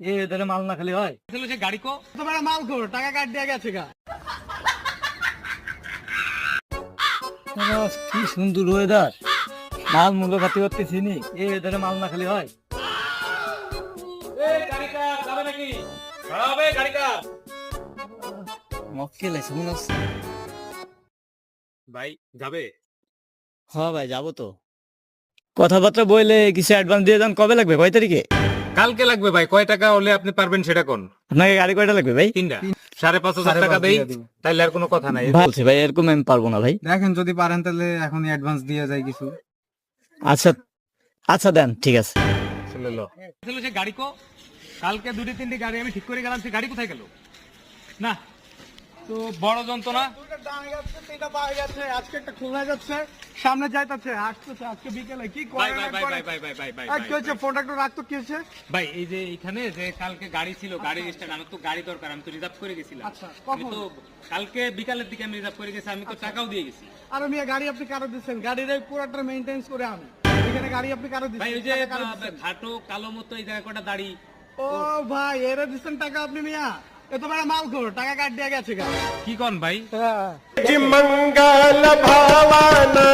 এ ধরে মাল না খালি হয়? সে গাড়ি কো। তোমার মাল খোর টাকা কাট দিয়ে গেছে গা? কি সুন্দর ওয়েদার মাল মূল্য খাতে করতে চিনি এ ধরে মাল না খালি হয়? ভাই যাবে? হ্যাঁ ভাই যাব তো। কথাবার্তা বইলে কিছু অ্যাডভান্স দিয়ে যান কবে লাগবে? কয় তারিখে? কালকে লাগবে ভাই কয় টাকা হলে আপনি পারবেন সেটা কোন? আপনাকে গাড়ি কয়টা লাগবে ভাই? তিনটা। সাড়ে পাঁচ হাজার টাকা দেই তাইলে আর কোনো কথা নাই। বলছি ভাই এরকম আমি পারব না ভাই। দেখেন যদি পারেন তাহলে এখন অ্যাডভান্স দিয়ে যায় কিছু। আচ্ছা আচ্ছা দেন ঠিক আছে। চলে লো। আসলে সে গাড়ি কো কালকে দুটি তিনটি গাড়ি আমি ঠিক করে গেলাম সে গাড়ি কোথায় গেল? না তো বড় যন্ত্রণা। আজকে একটা খুলনা যাচ্ছে। সামনে যাইতাছে আসতেছে আজকে বিকেলে। কি করে আজকে হচ্ছে ফোনটা একটু রাখতো কি হচ্ছে ভাই এই যে এখানে যে কালকে গাড়ি ছিল গাড়ি আচ্ছা। রেজিস্টার আমার তো গাড়ি দরকার আমি তো রিজার্ভ করে গেছিলাম। আচ্ছা কখন? তো কালকে বিকালের দিকে আমি রিজার্ভ করে গেছি আমি তো আচ্ছা। টাকাও দিয়ে গেছি। আর আমি গাড়ি আপনি কারও দিচ্ছেন? গাড়ির এই পুরাটা মেইনটেনেন্স করে আমি। এখানে গাড়ি আপনি কারও দিচ্ছেন? ভাই এই যে ঘাটো কালো মতো এই জায়গা কটা দাড়ি। ও ভাই এরা দিচ্ছেন টাকা আপনি মিয়া। এ তো বড় মাল খোর টাকা কাট দিয়ে গেছে কি কন ভাই? হ্যাঁ। মঙ্গল ভাবানা